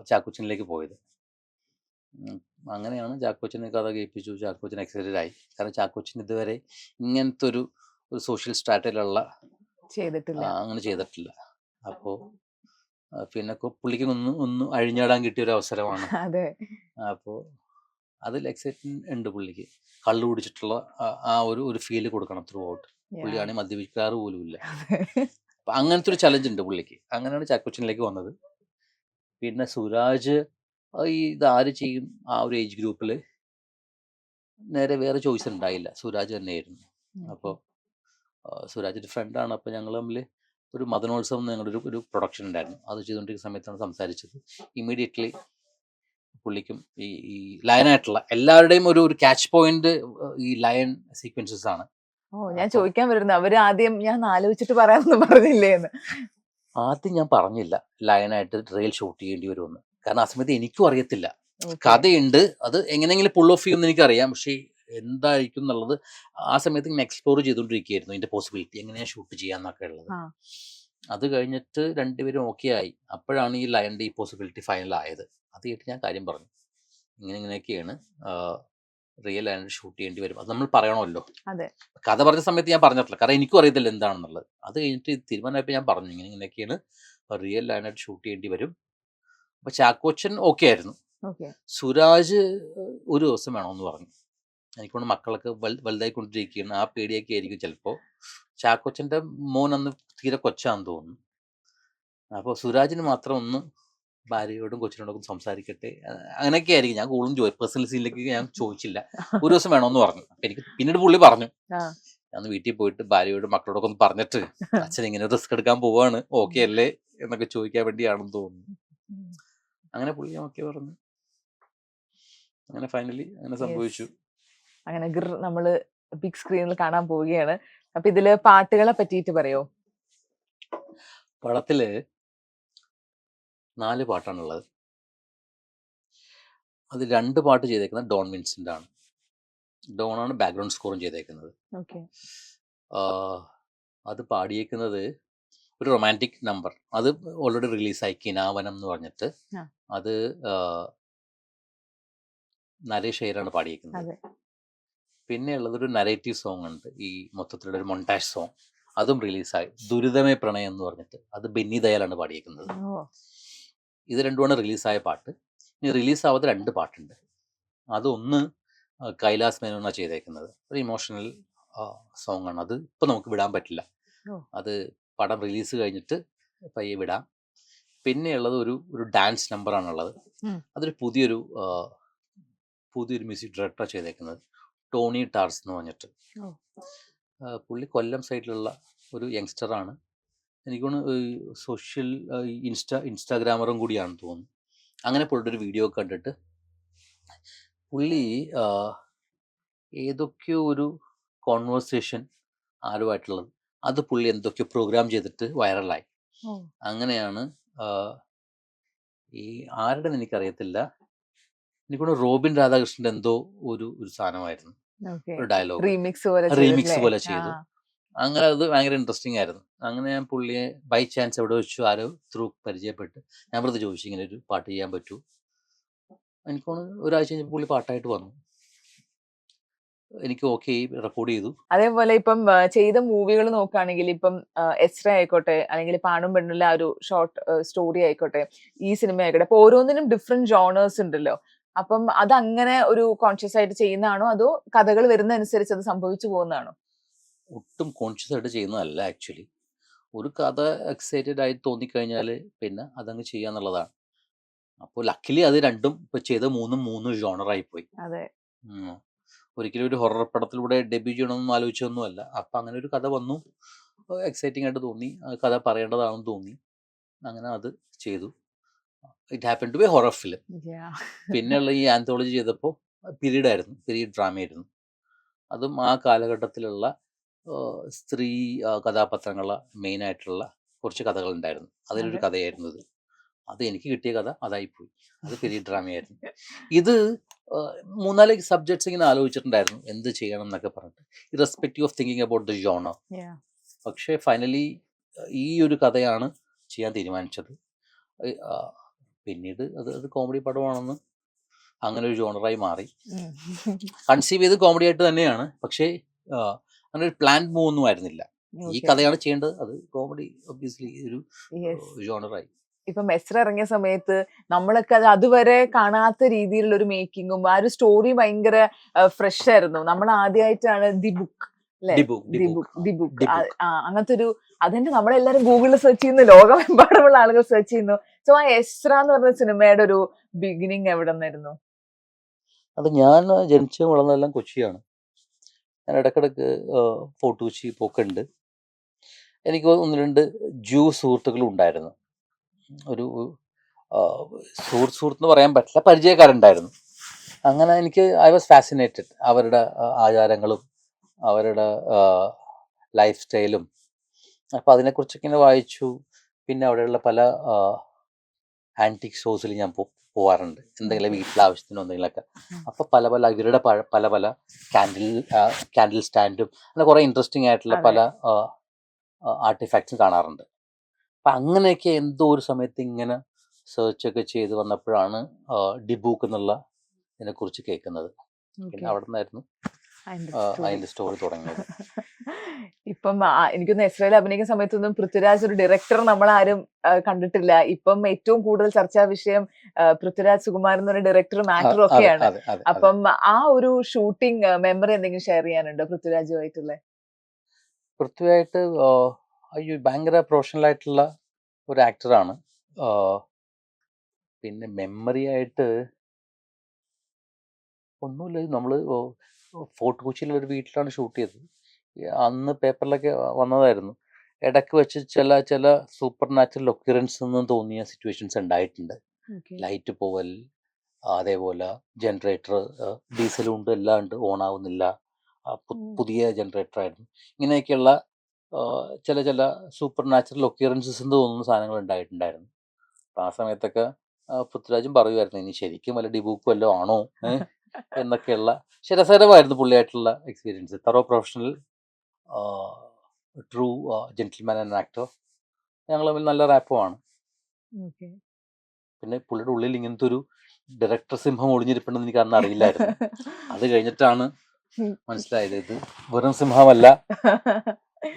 ചാക്കോച്ചിനിലേക്ക് പോയത്. അങ്ങനെയാണ് ചാക്കോച്ചനെ കഥ കേൾപ്പിച്ചു. ചാക്കോച്ചൻ എക്സൈറ്റഡ് ആയി. കാരണം ചാക്കോച്ചൻ ഇതുവരെ ഇങ്ങനത്തെ ഒരു ഒരു സോഷ്യൽ സ്ട്രാറ്റയിലുള്ള ചെയ്തിട്ടില്ല. അങ്ങനെ ചെയ്തിട്ടില്ല. അപ്പോൾ പിന്നെ പുള്ളിക്ക് ഒന്ന് ഒന്ന് അഴിഞ്ഞാടാൻ കിട്ടിയ ഒരു അവസരമാണ്. [LAUGHS] അതെ. അപ്പോൾ അതിൽ എക്സൈറ്റ്മെന്റ് ഉണ്ട് പുള്ളിക്ക്. കള്ള് കുടിച്ചിട്ടുള്ള ആ- ഒരു ഒരു ഫീൽ കൊടുക്കണം ത്രൂ ഔട്ട്. പുള്ളിയാണെങ്കിൽ മദ്യപിക്കാറ് പോലും ഇല്ല. അപ്പൊ അങ്ങനത്തെ ഒരു ചലഞ്ച് ഉണ്ട് പുള്ളിക്ക്. അങ്ങനെയാണ് ചാക്കോച്ചനിലേക്ക് വന്നത്. പിന്നെ സുരാജ് ഈ ഇത് ആര് ചെയ്യും ആ ഒരു ഏജ് ഗ്രൂപ്പിൽ നേരെ വേറെ ചോയ്സ് ഉണ്ടായില്ല. സുരാജ് തന്നെയായിരുന്നു. അപ്പോൾ സുരാജിന്റെ ഫ്രണ്ടാണ് അപ്പോൾ ഞങ്ങൾ തമ്മിൽ ഒരു മദനോത്സവം എന്ന് ഞങ്ങളുടെ ഒരു ഒരു പ്രൊഡക്ഷൻ ഉണ്ടായിരുന്നു. അത് ചെയ്തുകൊണ്ടിരിക്കുന്ന സമയത്താണ് സംസാരിച്ചത്. ഇമ്മീഡിയറ്റ്ലി പുള്ളിക്കും ഈ ഈ ലയനായിട്ടുള്ള എല്ലാവരുടെയും ഒരു ഒരു ക്യാച്ച് പോയിന്റ് ഈ ലയൺ സീക്വൻസസ് ആണ്. ഓ ഞാൻ ചോദിക്കാൻ വരുന്നു അവർ ആദ്യം ഞാൻ ആലോചിച്ചിട്ട് പറയാമെന്ന് പറഞ്ഞില്ലേന്ന് ആദ്യം ഞാൻ പറഞ്ഞില്ല ലയനായിട്ട് റെയിൽ ഷൂട്ട് ചെയ്യേണ്ടി വരുമെന്ന്. കാരണം ആ സമയത്ത് എനിക്കും അറിയത്തില്ല. കഥയുണ്ട്. അത് എങ്ങനെയെങ്കിലും പുൾ ഓഫ് ചെയ്യുമെന്ന് എനിക്കറിയാം. പക്ഷേ എന്തായിരിക്കും എന്നുള്ളത് ആ സമയത്ത് ഇങ്ങനെ എക്സ്പ്ലോർ ചെയ്തുകൊണ്ടിരിക്കുകയായിരുന്നു ഇതിന്റെ പോസിബിലിറ്റി എങ്ങനെയാണ് ഷൂട്ട് ചെയ്യാന്നൊക്കെ ഉള്ളത്. അത് കഴിഞ്ഞിട്ട് രണ്ടുപേരും ഓക്കെ ആയി. അപ്പോഴാണ് ഈ ലയന്റെ ഈ പോസിബിലിറ്റി ഫൈനൽ ആയത്. അത് കേട്ട് ഞാൻ കാര്യം പറഞ്ഞു. ഇങ്ങനെ ഇങ്ങനെയൊക്കെയാണ് റിയൽ ലൈൻ ഷൂട്ട് ചെയ്യേണ്ടി വരും. അത് നമ്മൾ പറയണമല്ലോ. കഥ പറഞ്ഞ സമയത്ത് ഞാൻ പറഞ്ഞിട്ടില്ല. കാരണം എനിക്കും അറിയത്തില്ല എന്താണെന്നുള്ളത്. അത് കഴിഞ്ഞിട്ട് തീരുമാനമായപ്പോൾ ഞാൻ പറഞ്ഞു ഇങ്ങനെ ഇങ്ങനെയൊക്കെയാണ് റിയൽ ലയനായിട്ട് ഷൂട്ട് ചെയ്യേണ്ടി വരും. അപ്പൊ ചാക്കോച്ചൻ ഓക്കെ ആയിരുന്നു. സുരാജ് ഒരു ദിവസം വേണമെന്ന് പറഞ്ഞു. എനിക്കൊണ്ട് മക്കളൊക്കെ വൽ- വലുതായിക്കൊണ്ടിരിക്കുകയാണ് ആ പേടിയൊക്കെ ആയിരിക്കും ചിലപ്പോൾ ചാക്കോച്ചന്റെ മോൻ അന്ന് തീരെ കൊച്ചാന്ന് തോന്നുന്നു. അപ്പോൾ സുരാജിന് മാത്രം ഒന്ന് ഭാര്യയോടും കൊച്ചിനോടൊക്കെ സംസാരിക്കട്ടെ. അങ്ങനെയൊക്കെ ആയിരിക്കും. ഞാൻ കൂടുതലും ചോദിച്ചു പേഴ്സണൽ സീനിലേക്ക് ഞാൻ ചോദിച്ചില്ല. ഒരു ദിവസം വേണമെന്ന് പറഞ്ഞു. എനിക്ക് പിന്നീട് പുള്ളി പറഞ്ഞു. ഞാൻ വീട്ടിൽ പോയിട്ട് ഭാര്യയോടും മക്കളോടൊക്കെ ഒന്ന് പറഞ്ഞിട്ട് അച്ഛൻ ഇങ്ങനെ റിസ്ക് എടുക്കാൻ പോവാണ്. ഓക്കെ അല്ലേ? എന്നൊക്കെ ചോദിക്കാൻ വേണ്ടിയാണെന്ന് തോന്നുന്നു. അങ്ങനെ പുള്ളി ഓക്കെ പറഞ്ഞു. അങ്ങനെ ഫൈനലി അങ്ങനെ സംഭവിച്ചു. അങ്ങനെ ഗിർ നമ്മൾ ബിഗ് സ്ക്രീനിൽ കാണാൻ പോവുകയാണ്. അപ്പൊ ഇതിൽ പാട്ടുകളെ പറ്റിയിട്ട് പറയോ? പടത്തിൽ നാല് പാട്ടാണുള്ളത്. അത് രണ്ട് പാട്ട് ചെയ്തേക്കുന്നത് ഡോൺ വിൻസെന്റ് ആണ് ഡോൺ ആണ് ബാക്ക്ഗ്രൗണ്ട് സ്കോറും ചെയ്തേക്കുന്നത്. അത് പാടിയേക്കുന്നത് ഒരു റൊമാന്റിക് നമ്പർ. അത് ഓൾറെഡി റിലീസായി. കിനാവനം എന്ന് പറഞ്ഞിട്ട്. അത് നരേഷ് അയ്യരാണ് പാടിയേക്കുന്നത്. പിന്നെ ഉള്ളത് ഒരു നരേറ്റീവ് സോങ് ഉണ്ട്. ഈ മൊത്തത്തിലുള്ള ഒരു മൊണ്ടാഷ് സോങ് അതും റിലീസായി ദുരിതമേ പ്രണയം എന്ന് പറഞ്ഞിട്ട്. അത് ബെന്നി ദയാലാണ് പാടിയേക്കുന്നത്. ഇത് രണ്ടുമാണ് റിലീസായ പാട്ട്. ഇനി റിലീസാവാത്ത രണ്ട് പാട്ടുണ്ട്. അതൊന്ന് കൈലാസ് മേനോനാണ് ചെയ്തേക്കുന്നത്. ഒരു ഇമോഷണൽ സോങ് ആണ്. അത് ഇപ്പം നമുക്ക് വിടാൻ പറ്റില്ല. അത് പടം റിലീസ് കഴിഞ്ഞിട്ട് പയ്യെ വിടാം. പിന്നെയുള്ളത് ഒരു ഒരു ഡാൻസ് നമ്പറാണുള്ളത് അതൊരു പുതിയൊരു പുതിയൊരു മ്യൂസിക് ഡയറക്ടറാണ് ചെയ്തേക്കുന്നത്. ടോണി ടാർസ് എന്ന് പറഞ്ഞിട്ട്. പുള്ളി കൊല്ലം സൈഡിലുള്ള ഒരു യങ്സ്റ്ററാണ്. എനിക്ക് തോന്നുന്നു സോഷ്യൽ ഇൻസ്റ്റാ ഇൻസ്റ്റാഗ്രാമറും കൂടിയാണെന്ന് തോന്നുന്നു. അങ്ങനെ പുള്ളിയുടെ ഒരു വീഡിയോ കണ്ടിട്ട് പുള്ളി ഏതൊക്കെയോ ഒരു കോൺവേഴ്സേഷൻ ആരുമായിട്ടുള്ളത് അത് പുള്ളി എന്തൊക്കെയോ പ്രോഗ്രാം ചെയ്തിട്ട് വൈറലായി. അങ്ങനെയാണ് ഈ ആരുടെ എനിക്കറിയത്തില്ല. എനിക്കൊണ്ട് റോബിൻ രാധാകൃഷ്ണന്റെ എന്തോ ഒരു ഒരു സാധനമായിരുന്നു. ഒരു ഡയലോഗ്. റീമിക്സ് പോലെ റീമിക്സ് ചെയ്തില്ലേ? പോലെ ചെയ്തു. അങ്ങനെ അത് ഭയങ്കര ഇൻട്രസ്റ്റിംഗ് ആയിരുന്നു. അങ്ങനെ ഞാൻ പുള്ളിയെ ബൈ ചാൻസ് എവിടെ വെച്ചു ആരോ ത്രൂ പരിചയപ്പെട്ട് ഞാൻ വെറുതെ ചോദിച്ചു ഇങ്ങനെ ഒരു പാട്ട് ചെയ്യാൻ പറ്റൂ? എനിക്ക് ഒരാഴ്ച കഴിഞ്ഞപ്പോൾ പുള്ളി പാട്ടായിട്ട് വന്നു. എനിക്ക് ഓക്കെ റെക്കോർഡ് ചെയ്തു. അതേപോലെ ഇപ്പം ചെയ്ത മൂവികൾ നോക്കുകയാണെങ്കിൽ ഇപ്പം എസ്ര ആയിക്കോട്ടെ അല്ലെങ്കിൽ പാണും പെണ്ണുള്ള ആ ഒരു ഷോർട്ട് സ്റ്റോറി ആയിക്കോട്ടെ ഈ സിനിമ ആയിക്കോട്ടെ ഇപ്പൊ ഓരോന്നിനും ഡിഫറെന്റ് ജോണേഴ്സ് ഉണ്ടല്ലോ. അപ്പം അതങ്ങനെ ഒരു കോൺഷ്യസ് ആയിട്ട് ചെയ്യുന്നതാണോ? അതോ കഥകൾ വരുന്ന അനുസരിച്ച് അത് സംഭവിച്ചു പോകുന്നതാണോ? ഒട്ടും കോൺഷ്യസ് ആയിട്ട് ചെയ്യുന്നതല്ല ആക്ച്വലി ഒരു കഥ എക്സൈറ്റഡ് ആയി തോന്നിക്കഴിഞ്ഞാൽ പിന്നെ അതങ്ങ് ചെയ്യാന്നുള്ളതാണ് അപ്പോൾ ലക്കിലി അത് രണ്ടും ഇപ്പൊ ചെയ്ത മൂന്നും മൂന്നും ജോണറായി പോയി അതെ. ഒരിക്കലും ഒരു ഹൊറർ പടത്തിലൂടെ ഡെബ്യൂ ചെയ്യണമെന്നും ആലോചിച്ചൊന്നുമല്ല അപ്പൊ അങ്ങനെ ഒരു കഥ വന്നു. എക്സൈറ്റിംഗ് ആയിട്ട് തോന്നി. കഥ പറയേണ്ടതാണെന്ന് തോന്നി. അങ്ങനെ അത് ചെയ്തു. It happen to be horror film. പിന്നെയുള്ള ഈ ആന്തോളജി ചെയ്തപ്പോൾ പീരീഡ് ആയിരുന്നു പീരീഡ് ഡ്രാമയായിരുന്നു. അതും ആ കാലഘട്ടത്തിലുള്ള സ്ത്രീ കഥാപാത്രങ്ങൾ കഥാപാത്രങ്ങളെ മെയിൻ ആയിട്ടുള്ള കുറച്ച് കഥകളുണ്ടായിരുന്നു. അതിലൊരു അതെ. കഥയായിരുന്നു ഇത്. അത് എനിക്ക് കിട്ടിയ കഥ അതായിപ്പോയി. അത് പീരീഡ് ഡ്രാമയായിരുന്നു. [LAUGHS] ഇത് മൂന്നാൽ സബ്ജക്ട്സ് ഇങ്ങനെ ആലോചിച്ചിട്ടുണ്ടായിരുന്നു. എന്ത് ചെയ്യണം എന്നൊക്കെ പറഞ്ഞിട്ട്. Irrespective of thinking about the genre. പക്ഷേ ഫൈനലി ഈ ഒരു കഥയാണ് ചെയ്യാൻ തീരുമാനിച്ചത്. പിന്നീട് അത് അത് കോമഡി പടമാണെന്ന് അങ്ങനെ ഒരു ജോണറായി മാറി. കൺസീവ് ചെയ്ത് കോമഡി ആയിട്ട് തന്നെയാണ്. പക്ഷേ അങ്ങനെ ഒരു പ്ലാൻ മൂവ് ഒന്നും ആയിരുന്നില്ല. ഈ കഥയാണ് ചെയ്യേണ്ടത്. അത് കോമഡി ഒബ്വിയസ്ലി ഒരു. ജോണറായി. ഇപ്പൊ മെസ്ര ഇറങ്ങിയ സമയത്ത് നമ്മളൊക്കെ അത് അതുവരെ കാണാത്ത രീതിയിലുള്ള ഒരു മേക്കിങ്ങും ആ ഒരു സ്റ്റോറി ഭയങ്കര ഫ്രഷ് ആയിരുന്നു. നമ്മൾ ആദ്യമായിട്ടാണ് ദി ബുക്ക് അങ്ങനത്തെ ഒരു അതെന്നെ നമ്മളെല്ലാരും ഗൂഗിളിൽ സെർച്ച് ചെയ്യുന്നു. ലോകമെമ്പാടുമുള്ള ആളുകൾ സെർച്ച് ചെയ്യുന്നു. സോ ആ എസ്ര എന്ന് പറഞ്ഞ സിനിമയുടെ ഒരു ബിഗിനിങ് എവിടെ നിന്നായിരുന്നു അത് ഞാൻ ജനിച്ച വളർന്നതെല്ലാം കൊച്ചിയാണ്. ഞാൻ ഇടക്കിടക്ക് ഫോർട്ട് കൊച്ചി പോക്കുണ്ട്. എനിക്ക് ഒന്ന് രണ്ട് ജൂ സുഹൃത്തുക്കളും ഉണ്ടായിരുന്നു. ഒരു സുഹൃത്ത് സുഹൃത്ത് എന്ന് പറയാൻ പറ്റില്ല. പരിചയക്കാരുണ്ടായിരുന്നു. അങ്ങനെ എനിക്ക് ഐ വാസ് ഫാസിനേറ്റഡ് അവരുടെ ആചാരങ്ങളും അവരുടെ ലൈഫ് സ്റ്റൈലും അപ്പോൾ അതിനെക്കുറിച്ചൊക്കെ ഇങ്ങനെ വായിച്ചു. പിന്നെ അവിടെയുള്ള പല ആന്റിക് ഷോസിൽ ഞാൻ പോ പോവാറുണ്ട്. എന്തെങ്കിലും വീട്ടിലെ ആവശ്യത്തിനോ എന്തെങ്കിലുമൊക്കെ. അപ്പോൾ പല പല ഇവരുടെ പല പല ക്യാൻഡിൽ ക്യാൻഡിൽ സ്റ്റാൻഡും അങ്ങനെ കുറേ ഇൻട്രസ്റ്റിംഗ് ആയിട്ടുള്ള പല ആർട്ടിഫാക്ട്സും കാണാറുണ്ട്. അപ്പം അങ്ങനെയൊക്കെ എന്തോ ഒരു സമയത്ത് ഇങ്ങനെ സെർച്ചൊക്കെ ചെയ്ത് വന്നപ്പോഴാണ് ഡിബുക്ക് ഡിബൂക്ക് എന്നുള്ള ഇതിനെക്കുറിച്ച് കേൾക്കുന്നത്. പിന്നെ അവിടെ നിന്നായിരുന്നു അതിന്റെ സ്റ്റോറി തുടങ്ങിയത്. [LAUGHS] ഇപ്പം എനിക്കൊന്ന് ഇസ്രായേൽ അഭിനയിക്കുന്ന സമയത്തൊന്നും പൃഥ്വിരാജ് ഒരു ഡയറക്ടർ നമ്മൾ ആരും കണ്ടിട്ടില്ല. ഇപ്പം ഏറ്റവും കൂടുതൽ ചർച്ചാ വിഷയം പൃഥ്വിരാജ് സുകുമാർ എന്ന് പറയുന്ന ഡയറക്ടറും ആക്ടറും ഒക്കെയാണ്. അപ്പം ആ ഒരു ഷൂട്ടിംഗ് മെമ്മറി എന്തെങ്കിലും ഷെയർ ചെയ്യാനുണ്ടോ പൃഥ്വിരാജുമായിട്ടുള്ള? പൃഥ്വിയായിട്ട് അയ്യോ ഭയങ്കര പ്രൊഫഷണൽ ആയിട്ടുള്ള ഒരു ആക്ടറാണ് പിന്നെ മെമ്മറി ആയിട്ട് ഒന്നുമില്ല. നമ്മൾ ഫോർട്ട് കൊച്ചിയിലെ ഒരു വീട്ടിലാണ് ഷൂട്ട് ചെയ്തത്. അന്ന് പേപ്പറിലൊക്കെ വന്നതായിരുന്നു. ഇടയ്ക്ക് വെച്ച് ചില ചില സൂപ്പർ നാച്ചുറൽ ഒക്യുറൻസ് എന്ന് തോന്നിയ സിറ്റുവേഷൻസ് ഉണ്ടായിട്ടുണ്ട്. ലൈറ്റ് പോവൽ അതേപോലെ ജനറേറ്റർ ഡീസലും ഉണ്ട് എല്ലാം ഉണ്ട് ഉം. പുതിയ ജനറേറ്റർ ആയിരുന്നു. ഇങ്ങനെയൊക്കെയുള്ള ചില ചില സൂപ്പർ നാച്ചുറൽ ഒക്യുറൻസസ് എന്ന് തോന്നുന്ന സാധനങ്ങൾ ഉണ്ടായിട്ടുണ്ടായിരുന്നു. അപ്പം ആ സമയത്തൊക്കെ പൃഥ്വിരാജും പറയുമായിരുന്നു ഇനി ശരിക്കും വല്ല ഡിബൂക്ക് വല്ലതും ആണോ? എന്നൊക്കെയുള്ള പക്ഷെ രസകരമായിരുന്നു പുള്ളിയായിട്ടുള്ള experience thorough professional true gentleman and actor ഞങ്ങൾ തമ്മിൽ നല്ല റാപ്പുമാണ്. പിന്നെ പുള്ളിയുടെ ഉള്ളിൽ ഇങ്ങനത്തെ ഒരു ഡയറക്ടർ സിംഹം ഒളിഞ്ഞിരിപ്പുണ്ടെന്ന് എനിക്ക് അന്ന് അറിയില്ലായിരുന്നു. അത് കഴിഞ്ഞിട്ടാണ് [LAUGHS] മനസ്സിലായത് ഇത് വെറും സിംഹമല്ല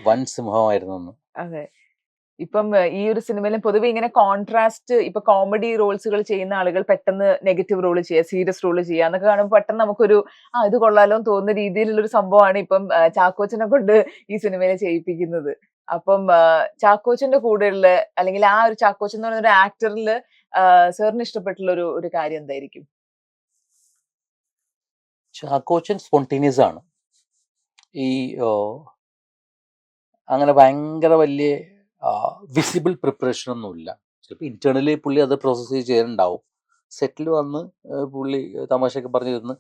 വൻ സിംഹമായിരുന്നു അന്ന്. ഇപ്പം ഈ ഒരു സിനിമയിൽ പൊതുവെ ഇങ്ങനെ കോൺട്രാസ്റ്റ് ഇപ്പൊ കോമഡി റോൾസുകൾ ചെയ്യുന്ന ആളുകൾ പെട്ടെന്ന് നെഗറ്റീവ് റോൾ ചെയ്യുക സീരിയസ് റോൾ ചെയ്യുക എന്നൊക്കെ കാണുമ്പോൾ പെട്ടെന്ന് നമുക്കൊരു ആ ഇത് കൊള്ളാലോ എന്ന് തോന്നുന്ന രീതിയിലുള്ള ഒരു സംഭവമാണ് ഇപ്പം ചാക്കോച്ചനെ കൊണ്ട് ഈ സിനിമയിൽ ചെയ്യിപ്പിക്കുന്നത്. അപ്പം ചാക്കോച്ചന്റെ കൂടെയുള്ള അല്ലെങ്കിൽ ആ ഒരു ചാക്കോച്ചൻ എന്ന് പറയുന്ന ഒരു ആക്ടറിൽ സാറിന് ഇഷ്ടപ്പെട്ടുള്ള ഒരു ഒരു കാര്യം എന്തായിരിക്കും? ചാക്കോച്ചൻ സ്പോണ്ടീനിയസ് ആണ്. ഈ അങ്ങനെ ഭയങ്കര വലിയ വിസിബിൾ പ്രിപ്പറേഷൻ ഒന്നുമില്ല. ചിലപ്പോൾ ഇന്റേണലി പുള്ളി അത് പ്രോസസ്സ് ചെയ്യാനുണ്ടാവും സെറ്റിൽ വന്ന് പുള്ളി തമാശയൊക്കെ പറഞ്ഞു തരുന്ന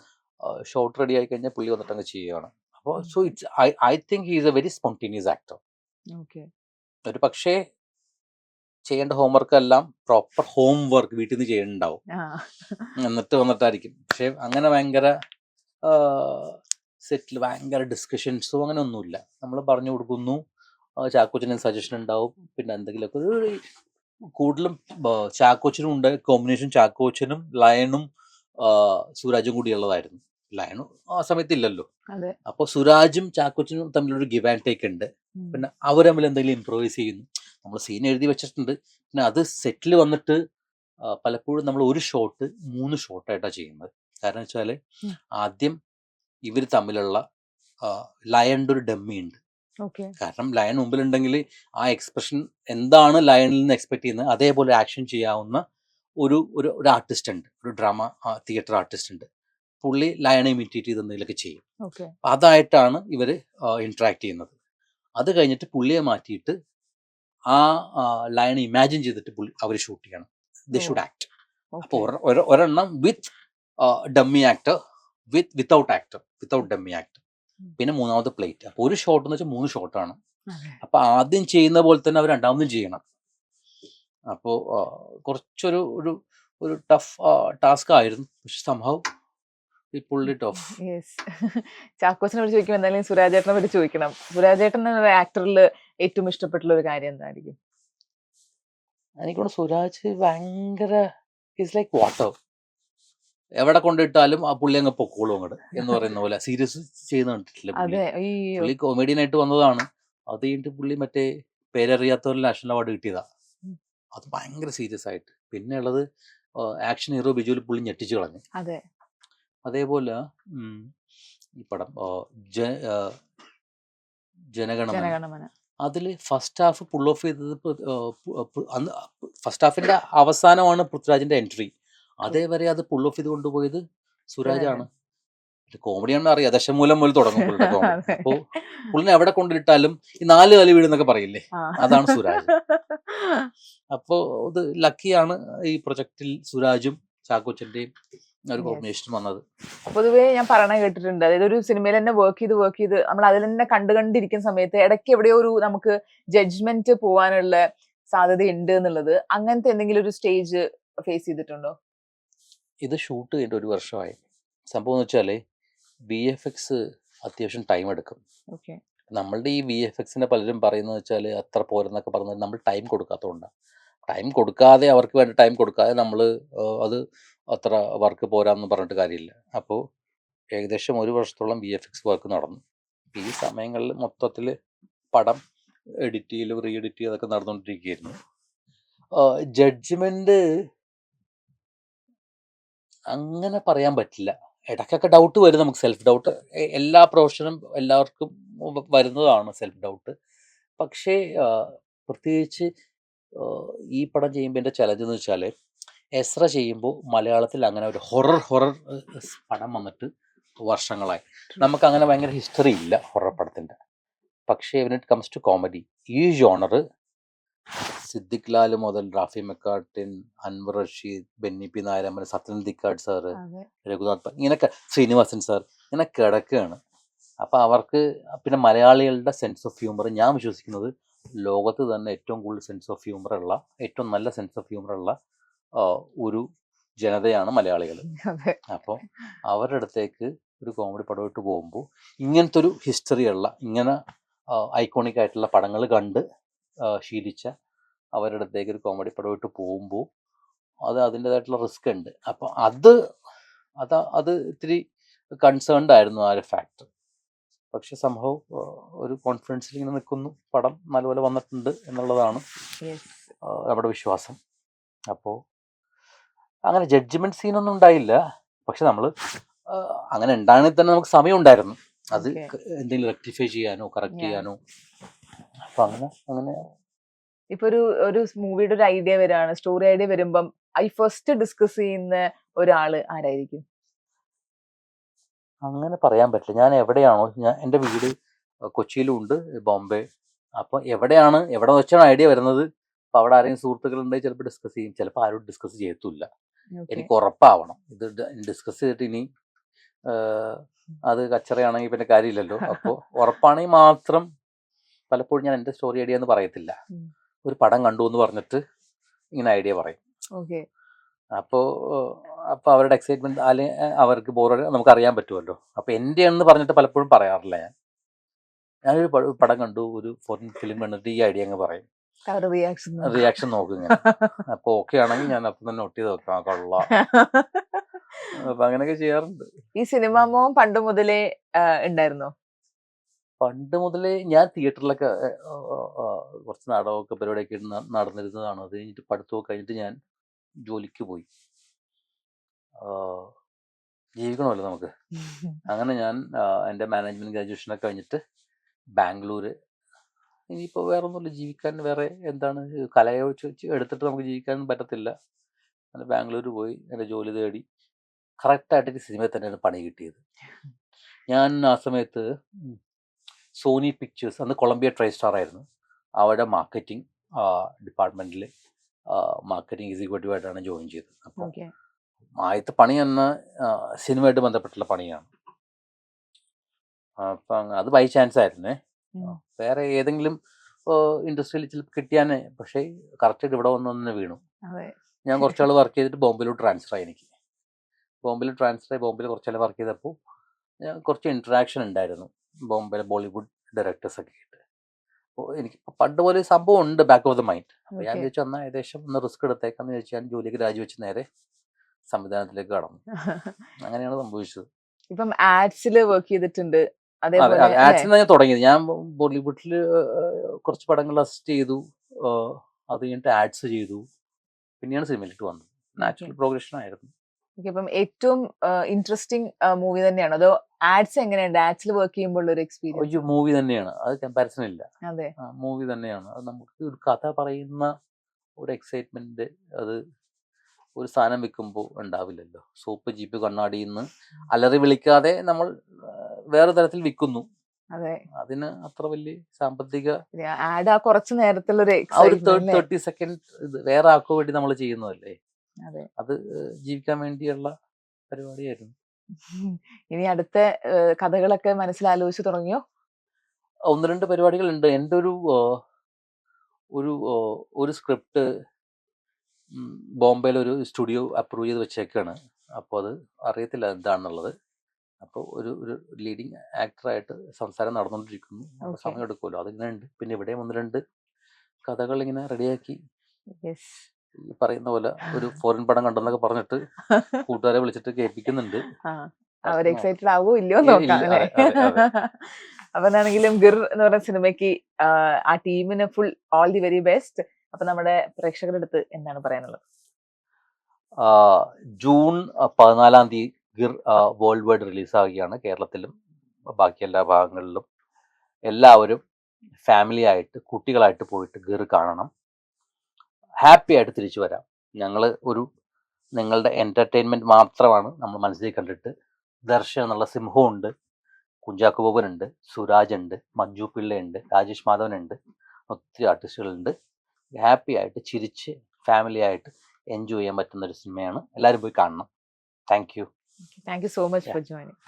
ഷോർട്ട് റെഡി ആയി കഴിഞ്ഞാൽ പുള്ളി വന്നിട്ട് അങ്ങ് ചെയ്യുകയാണ് അപ്പോൾ so it's I I think he is a very spontaneous actor okay. ഒരു പക്ഷേ ചെയ്യേണ്ട ഹോംവർക്ക് എല്ലാം പ്രോപ്പർ ഹോം വർക്ക് വീട്ടിൽ നിന്ന് ചെയ്യുന്നുണ്ടാവും ആ. എന്നിട്ട് വന്നിട്ടായിരിക്കും. പക്ഷെ അങ്ങനെ ഭയങ്കര സെറ്റിൽ ഭയങ്കര ഡിസ്കഷൻസും അങ്ങനെ ഒന്നുമില്ല. നമ്മൾ പറഞ്ഞു കൊടുക്കുന്നു. ചാക്കോച്ചന് സജഷൻ ഉണ്ടാവും? പിന്നെ എന്തെങ്കിലുമൊക്കെ ഒരു കൂടുതലും ചാക്കോച്ചിനും ഉണ്ട്. കോമ്പിനേഷൻ ചാക്കോച്ചനും ലയണും സുരാജും കൂടിയുള്ളതായിരുന്നു ലയണും ആ സമയത്ത് ഇല്ലല്ലോ. അപ്പോൾ സുരാജും ചാക്കോച്ചനും തമ്മിലൊരു ഗിവ് ആൻഡ് ടേക്ക് ഉണ്ട്. പിന്നെ അവർ തമ്മിൽ എന്തെങ്കിലും ഇമ്പ്രൂവൈസ് ചെയ്യുന്നു. നമ്മൾ സീൻ എഴുതി വെച്ചിട്ടുണ്ട്. പിന്നെ അത് സെറ്റിൽ വന്നിട്ട് പലപ്പോഴും നമ്മൾ ഒരു ഷോട്ട് മൂന്ന് ഷോട്ടായിട്ടാണ് ചെയ്യുന്നത്. കാരണം വെച്ചാൽ ആദ്യം ഇവർ തമ്മിലുള്ള ലയന്റെ ഒരു ഡമ്മി ഉണ്ട്. കാരണം ലയൺ മുമ്പിലുണ്ടെങ്കിൽ ആ എക്സ്പ്രഷൻ എന്താണ് ലയണിൽ നിന്ന് എക്സ്പെക്ട് ചെയ്യുന്നത്? അതേപോലെ ആക്ഷൻ ചെയ്യാവുന്ന ഒരു ഒരു ഒരു ആർട്ടിസ്റ്റ് ഉണ്ട് ഒരു ഡ്രാമ തിയേറ്റർ ആർട്ടിസ്റ്റ് ഉണ്ട് പുള്ളി ലയണെ ഇമിറ്റേറ്റ് ചെയ്ത് എന്തെങ്കിലുമൊക്കെ ചെയ്യും. അതായിട്ടാണ് ഇവർ ഇന്ററാക്ട് ചെയ്യുന്നത്. അത് കഴിഞ്ഞിട്ട് പുള്ളിയെ മാറ്റിയിട്ട് ആ ലയണെ ഇമാജിൻ ചെയ്തിട്ട് പുള്ളി അവർ ഷൂട്ട് ചെയ്യണം. ദ ഷുഡ് ആക്ട് അപ്പോൾ ഒരെണ്ണം with dummy actor with without actor without dummy actor. പിന്നെ മൂന്നാമത്തെ പ്ലേറ്റ്. അപ്പോൾ ഒരു ഷോട്ട് എന്ന് വെച്ചാൽ മൂന്ന് ഷോട്ടാണ് അപ്പൊ ആദ്യം ചെയ്യുന്ന പോലെ തന്നെ അവർ രണ്ടാമതും ചെയ്യണം. അപ്പോൾ കുറച്ചൊരു ഒരു ഒരു ടഫ് ടാസ്ക് ആയിരുന്നു. പക്ഷെ സംഭവം ഈ പുള്ളി ടഫ് യെസ് ചാക്കോസിനെ പറ്റി ചോദിക്കുമ്പോൾ എന്തായാലും സുരാജേട്ടനെ പറ്റി ചോദിക്കണം. സുരാജേട്ടൻ എന്ന ആക്ടറിൽ ഏറ്റവും ഇഷ്ടപ്പെട്ടുള്ള ഒരു കാര്യം എന്തായിരിക്കും? എനിക്കൊണ്ട് സുരാജ് ഭയങ്കര ഇറ്റ്സ് ലൈക്ക് വാട്ടർ എവിടെ കൊണ്ടിട്ടാലും ആ പുള്ളി അങ്ങ് പൊക്കോളും അങ്ങോട്ട് എന്ന് പറയുന്ന പോലെ. സീരിയസ് ചെയ്യുന്ന കണ്ടിട്ടില്ല പുള്ളി? ആയിട്ട് വന്നതാണ്. അത് കഴിഞ്ഞിട്ട് പുള്ളി മറ്റേ പേരറിയാത്തവരിൽ നാഷണൽ അവാർഡ് കിട്ടിയതാ. അത് ഭയങ്കര സീരിയസ് ആയിട്ട്. പിന്നെ ഉള്ളത് ആക്ഷൻ ഹീറോ ബിജുവിൽ പുള്ളി ഞെട്ടിച്ചു കളഞ്ഞു. അതെ. അതേപോലെ ഈ പടം ജനഗണ ജനഗണമന. അതിൽ ഫസ്റ്റ് ഹാഫ് പുൾ ഓഫ് ചെയ്തത് ഫസ്റ്റ് ഹാഫിന്റെ അവസാനമാണ് പൃഥ്വിരാജിന്റെ എൻട്രി അതേവരെ അത് പുൾ ഓഫ് ചെയ്ത് കൊണ്ടുപോയത് സുരാജാണ് കോമഡിയാണെന്ന് അറിയാം. ദശമൂലം മുതൽ തുടങ്ങും പുള്ളിയുടെ [LAUGHS] കോമഡി. അപ്പോ പുള്ളിനെ എവിടെ കൊണ്ടിട്ടാലും ഈ നാല് കാലി വീടെന്നൊക്കെ പറയില്ലേ? അതാണ് സുരാജ്. [LAUGHS] അപ്പോ ഇത് ലക്കിയാണ് ഈ പ്രൊജക്റ്റിൽ സുരാജും ചാക്കോച്ചന്റെയും ഒരു Yes. കോമ്പിനേഷൻ വന്നത്. പൊതുവേ ഞാൻ പറയണ കേട്ടിട്ടുണ്ട്. അതായത് ഒരു സിനിമയിൽ തന്നെ വർക്ക് ചെയ്ത് വർക്ക് ചെയ്ത് നമ്മൾ അതിൽ തന്നെ കണ്ടു കണ്ടിരിക്കുന്ന സമയത്ത് ഇടയ്ക്ക് എവിടെയോ ഒരു നമുക്ക് ജഡ്ജ്മെന്റ് പോവാനുള്ള സാധ്യത ഉണ്ട് എന്നുള്ളത് അങ്ങനത്തെ എന്തെങ്കിലും ഒരു സ്റ്റേജ് ഫേസ് ചെയ്തിട്ടുണ്ടോ? ഇത് ഷൂട്ട് ചെയ്തിട്ട് ഒരു വർഷമായി. സംഭവം എന്ന് വെച്ചാൽ ബി എഫ് എക്സ് അത്യാവശ്യം ടൈം എടുക്കും. ഓക്കെ നമ്മളുടെ ഈ ബി എഫ് എക്സിനെ പലരും പറയുന്നത് വെച്ചാൽ അത്ര പോരെന്നൊക്കെ പറഞ്ഞാൽ നമ്മൾ ടൈം കൊടുക്കാത്തതുകൊണ്ടാണ് ടൈം കൊടുക്കാതെ അവർക്ക് വേണ്ട ടൈം കൊടുക്കാതെ നമ്മൾ അത് അത്ര വർക്ക് പോരാന്ന് പറഞ്ഞിട്ട് കാര്യമില്ല. അപ്പോൾ ഏകദേശം ഒരു വർഷത്തോളം ബി എഫ് എക്സ് വർക്ക് നടന്നു. ഈ സമയങ്ങളിൽ മൊത്തത്തിൽ പടം എഡിറ്റ് ചെയ്യലും റീ എഡിറ്റ് ചെയ്യലൊക്കെ നടന്നുകൊണ്ടിരിക്കുകയായിരുന്നു. ജഡ്ജ്മെന്റ് അങ്ങനെ പറയാൻ പറ്റില്ല. ഇടയ്ക്കൊക്കെ ഡൗട്ട് വരും നമുക്ക്. സെൽഫ് ഡൗട്ട് എല്ലാ പ്രൊഫഷനും എല്ലാവർക്കും വരുന്നതാണ് സെൽഫ് ഡൗട്ട് പക്ഷേ പ്രത്യേകിച്ച് ഈ പടം ചെയ്യുമ്പോൾ എന്റെ ചലഞ്ച് എന്ന് വെച്ചാൽ എസ്ര ചെയ്യുമ്പോൾ മലയാളത്തിൽ അങ്ങനെ ഒരു ഹൊറർ ഹൊറർ പടം വന്നിട്ട് വർഷങ്ങളായി. നമുക്ക് അങ്ങനെ ഭയങ്കര ഹിസ്റ്ററി ഇല്ല ഹൊറർ പടത്തിന്റെ പക്ഷേ when it comes to comedy ഈ ജോണർ സിദ്ദിഖ് ലാൽ മുതൽ റാഫി മെക്കാട്ടിൻ അൻവർ റഷീദ് ബെന്നി പി നായരമ്മൻ സത്യൻ ദിക്കാട് സാറ് രഘുനാഥ് ഇങ്ങനെ ഇങ്ങനെയൊക്കെ ശ്രീനിവാസൻ സാർ ഇങ്ങനെ കിടക്കുകയാണ് അപ്പൊ അവർക്ക് പിന്നെ മലയാളികളുടെ സെൻസ് ഓഫ് ഹ്യൂമർ ഞാൻ വിശ്വസിക്കുന്നത് ലോകത്ത് തന്നെ ഏറ്റവും കൂടുതൽ സെൻസ് ഓഫ് ഹ്യൂമർ ഉള്ള ഏറ്റവും നല്ല സെൻസ് ഓഫ് ഹ്യൂമർ ഉള്ള ഒരു ജനതയാണ് മലയാളികൾ അപ്പോൾ അവരുടെ അടുത്തേക്ക് ഒരു കോമഡി പടമായിട്ട് പോകുമ്പോൾ ഇങ്ങനത്തെ ഒരു ഹിസ്റ്ററി ഉള്ള ഇങ്ങനെ ഐക്കോണിക് ആയിട്ടുള്ള പടങ്ങൾ കണ്ട് ശീലിച്ച അവരുടെ അടുത്തേക്ക് ഒരു കോമഡി പടമായിട്ട് പോകുമ്പോൾ അത് അതിന്റെതായിട്ടുള്ള റിസ്ക് ഉണ്ട്. അപ്പോൾ അത് അത് അത് ഇത്തിരി കൺസേൺഡ് ആയിരുന്നു ആ ഒരു ഫാക്ടർ പക്ഷെ സംഭവം ഒരു കോൺഫിഡൻസിൽ ഇങ്ങനെ നിൽക്കുന്നു. പടം നല്ലപോലെ വന്നിട്ടുണ്ട് എന്നുള്ളതാണ് നമ്മുടെ വിശ്വാസം. അപ്പോൾ അങ്ങനെ ജഡ്ജ്മെന്റ് സീനൊന്നും ഉണ്ടായില്ല. പക്ഷെ നമ്മൾ അങ്ങനെ ഉണ്ടാകണമെങ്കിൽ തന്നെ നമുക്ക് സമയം ഉണ്ടായിരുന്നു. അത് എന്തെങ്കിലും റെക്ടിഫൈ ചെയ്യാനോ കറക്റ്റ് ചെയ്യാനോ. അപ്പൊ അങ്ങനെ അങ്ങനെ ഇപ്പൊ ഒരു ഒരു മൂവിയുടെ ഒരു ഐഡിയ വരാണ്. സ്റ്റോറി ഐഡിയ വരുമ്പം ഐ ഫസ്റ്റ് ഡിസ്കസ് ചെയ്യുന്ന ഒരാൾ ആരായിരിക്കും? അങ്ങനെ പറയാൻ പറ്റില്ല. ഞാൻ എവിടെയാണോ ഞാൻ എന്റെ വീട് കൊച്ചിയിലും ഉണ്ട് ബോംബെ. അപ്പൊ എവിടെയാണ് എവിടെ വെച്ചാണ് ഐഡിയ വരുന്നത്? അപ്പൊ അവിടെ ആരെങ്കിലും സുഹൃത്തുക്കൾ ഉണ്ടെങ്കിൽ ചിലപ്പോൾ ഡിസ്കസ് ചെയ്യും. ചിലപ്പോൾ ആരും ഡിസ്കസ് ചെയ്യത്തില്ല എനിക്ക് ഉറപ്പാവണം. ഇത് ഡിസ്കസ് ചെയ്തിട്ട് ഇനി അത് കച്ചറയാണെങ്കിൽ പിന്നെ കാര്യമില്ലല്ലോ. [LAUGHS] അപ്പോൾ ഉറപ്പാണെങ്കിൽ മാത്രം പലപ്പോഴും ഞാൻ എന്റെ സ്റ്റോറി ഐഡിയ എന്ന് പറയത്തില്ല. ഒരു പടം കണ്ടു എന്ന് പറഞ്ഞിട്ട് ഇങ്ങനെ ഐഡിയ പറയും. അപ്പോ അപ്പോൾ അപ്പോൾ അവരുടെ എക്സൈറ്റ്മെന്റ് അല്ലെങ്കിൽ അവർക്ക് ബോർ നമുക്ക് അറിയാൻ പറ്റുമല്ലോ. അപ്പോൾ എന്റെ എന്ന് പറഞ്ഞിട്ട് പലപ്പോഴും പറയാറില്ല ഞാൻ. ഞാനൊരു പടം കണ്ടു ഒരു ഫോറിൻ ഫിലിം കണ്ടിട്ട് ഈ ഐഡിയ അങ്ങ് പറയും. റിയാക്ഷൻ റിയാക്ഷൻ നോക്കുക ഇങ്ങനെ. [LAUGHS] അപ്പോൾ ഓക്കെ ആണെങ്കിൽ ഞാൻ അപ്പം തന്നെ നോട്ട് ചെയ്ത് വെക്കാം. കൊള്ളാം. [LAUGHS] അപ്പൊ അങ്ങനെയൊക്കെ ചെയ്യാറുണ്ട്. ഈ സിനിമ പണ്ട് മുതലേ ഉണ്ടായിരുന്നോ? പണ്ട് മുതലേ ഞാൻ തിയേറ്ററിലൊക്കെ കുറച്ച് നാടകമൊക്കെ പരിപാടിയൊക്കെ നടന്നിരുന്നതാണ്. അത് കഴിഞ്ഞിട്ട് പഠിത്തമൊക്കെ കഴിഞ്ഞിട്ട് ഞാൻ ജോലിക്ക് പോയി. ജീവിക്കണമല്ലോ നമുക്ക്. അങ്ങനെ ഞാൻ എന്റെ മാനേജ്മെന്റ് ഗ്രാജുവേഷനൊക്കെ കഴിഞ്ഞിട്ട് ബാംഗ്ലൂര്. ഇനിയിപ്പോൾ വേറെ ഒന്നുമില്ല ജീവിക്കാൻ വേറെ എന്താണ് കലയെ എടുത്തിട്ട് നമുക്ക് ജീവിക്കാൻ പറ്റത്തില്ല. അങ്ങനെ ബാംഗ്ലൂർ പോയി എന്റെ ജോലി തേടി കറക്റ്റായിട്ട് എനിക്ക് സിനിമയിൽ തന്നെയാണ് പണി കിട്ടിയത്. ഞാൻ ആ സമയത്ത് സോനി പിക്ചേഴ്സ് അന്ന് കൊളംബിയ ട്രൈ സ്റ്റാർ ആയിരുന്നു അവിടെ മാർക്കറ്റിംഗ് ഡിപ്പാർട്ട്മെന്റിൽ മാർക്കറ്റിംഗ് എക്സിക്യൂട്ടീവായിട്ടാണ് ജോയിൻ ചെയ്തത്. അപ്പോൾ ആദ്യത്തെ പണി എന്ന സിനിമയായിട്ട് ബന്ധപ്പെട്ടുള്ള പണിയാണ്. അപ്പം അത് ബൈ ചാൻസ് ആയിരുന്നേ. വേറെ ഏതെങ്കിലും ഇൻഡസ്ട്രിയിൽ ചിലപ്പോൾ കിട്ടിയാനേ പക്ഷേ കറക്റ്റായിട്ട് ഇവിടെ വന്നു തന്നെ വീണു. ഞാൻ കുറച്ചാൾ വർക്ക് ചെയ്തിട്ട് ബോംബെയിലോട്ട് ട്രാൻസ്ഫർ ആയി എനിക്ക്. ബോംബെയിൽ ട്രാൻസ്ഫർ ആയി ബോംബെയിൽ കുറച്ചാൾ വർക്ക് ചെയ്തപ്പോൾ ഞാൻ കുറച്ച് ഇൻട്രാക്ഷൻ ഉണ്ടായിരുന്നു. ബോംബെയിലെ ബോളിവുഡ് ഡയറക്ടേഴ്സ് ഒക്കെ ആയിട്ട്. അപ്പോൾ എനിക്ക് പണ്ട് പോലെ സംഭവം ഉണ്ട് ബാക്ക് ഓഫ് ദ മൈൻഡ് അപ്പോൾ ഞാൻ. ചോദിച്ചു എന്നാൽ ഏകദേശം ഒന്ന് റിസ്ക് എടുത്തേക്കാന്ന് ചോദിച്ചു ഞാൻ ജോലിക്ക് രാജിവെച്ച് നേരെ സംവിധാനത്തിലേക്ക് കടന്നു. [LAUGHS] അങ്ങനെയാണ് സംഭവിച്ചത്. ഇപ്പം ആഡ്സിൽ വർക്ക് ചെയ്തിട്ടുണ്ട്. ആഡ്സിൽ? ഞാൻ തുടങ്ങിയത്. ഞാൻ ബോളിവുഡിൽ കുറച്ച് പടങ്ങൾ അസിസ്റ്റ് ചെയ്തു. അത് കഴിഞ്ഞിട്ട് ആഡ്സ് ചെയ്തു. പിന്നെയാണ് സിനിമയിലേക്ക് വന്നത്. നാച്ചുറൽ പ്രോഗ്രഷൻ ആയിരുന്നു. അപ്പം ഏറ്റവും ഇൻട്രസ്റ്റിംഗ് മൂവി തന്നെയാണ്? അതോ ആഡ്സ് എങ്ങനെയുണ്ട്? ആഡ്സിൽ വർക്ക് ചെയ്യുമ്പോൾ ഒരു എക്സ്പീരിയൻസ് മൂവി തന്നെയാണ്. അത് കമ്പാരിസൺ ഇല്ല. അതെ. മൂവി തന്നെയാണ്. അത് നമുക്ക് ഒരു കഥ പറയുന്ന ഒരു എക്സൈറ്റ്മെന്റ് അത് ഒരു സാധനം വെക്കുമ്പോൾ ഉണ്ടാവില്ലല്ലോ. സോപ്പ് ജീപ്പ് കണ്ണാടിയിൽ നിന്ന് അലറി വിളിക്കാതെ നമ്മൾ വേറെ തരത്തിൽ വിൽക്കുന്നു. അതെ. അതിന് അത്ര വലിയ സാമ്പത്തിക ആഡ് ആ കുറച്ച് നേരത്തിലൊരു തേർട്ടി സെക്കൻഡ് വേറെ ആക്കോ വേണ്ടി നമ്മൾ ചെയ്യുന്നതല്ലേ? അതെ. അത് ജീവിക്കാൻ വേണ്ടിയുള്ള പരിപാടിയായിരുന്നു. ഇനി അടുത്ത കഥകളൊക്കെ മനസ്സിലാലോചിച്ച് തുടങ്ങിയോ? ഒന്ന് രണ്ട് പരിപാടികൾ ഉണ്ട് എന്റെ ഒരു ഒരു ഒരു സ്ക്രിപ്റ്റ് ബോംബെയിൽ ഒരു സ്റ്റുഡിയോ അപ്രൂവ് ചെയ്ത് വെച്ചേക്കാണ്. അപ്പോൾ അത് അറിയത്തില്ല എന്താണെന്നുള്ളത്. അപ്പോൾ ഒരു ഒരു ലീഡിങ് ആക്ടറായിട്ട് സംസാരം നടന്നുകൊണ്ടിരിക്കുന്നു. അപ്പോൾ സമയം എടുക്കുമല്ലോ അതിങ്ങനെ ഉണ്ട് പിന്നെ ഇവിടെ ഒന്ന് രണ്ട് കഥകൾ ഇങ്ങനെ റെഡിയാക്കി ഈ പറയുന്ന പോലെ ഒരു ഫോറിൻ പടം കണ്ടെന്നൊക്കെ പറഞ്ഞിട്ട് കൂട്ടുകാരെ വിളിച്ചിട്ട് കേൾപ്പിക്കുന്നുണ്ട്. അവർ എക്സൈറ്റഡ് ആവോ ഇല്ലയോ ഇല്ല, നോക്കാം [LAUGHS] അപ്പൊ ഗിർ എന്ന് പറയുന്ന സിനിമയ്ക്ക് ആ ടീമിന് full all the very best അപ്പൊ നമ്മുടെ പ്രേക്ഷകരുടെ അടുത്ത് എന്താണ് പറയാനുള്ളത്? ജൂൺ പതിനാലാം തീയതി ഗിർ വേൾഡ് വൈഡ് റിലീസ് ആവുകയാണ് കേരളത്തിലും ബാക്കി എല്ലാ ഭാഗങ്ങളിലും. എല്ലാവരും ഫാമിലി ആയിട്ട് കുട്ടികളായിട്ട് പോയിട്ട് ഗിർ കാണണം. ഹാപ്പി ആയിട്ട് തിരിച്ചു വരാം. ഞങ്ങൾ ഒരു നിങ്ങളുടെ എന്റർടൈൻമെന്റ് മാത്രമാണ് നമ്മൾ മനസ്സിൽ കണ്ടിട്ട്. ദർശൻ എന്നുള്ള സിംഹമുണ്ട് കുഞ്ചാക്കോ ബോബനുണ്ട് സുരാജ് ഉണ്ട്. മഞ്ജു പിള്ളയുണ്ട് രാജേഷ് മാധവനുണ്ട് ഒത്തിരി ആർട്ടിസ്റ്റുകളുണ്ട് ഹാപ്പി ആയിട്ട് ചിരിച്ച് ഫാമിലി ആയിട്ട് എൻജോയ് ചെയ്യാൻ പറ്റുന്ന ഒരു സിനിമയാണ്. എല്ലാവരും പോയി കാണണം. Thank you thank you so much for joining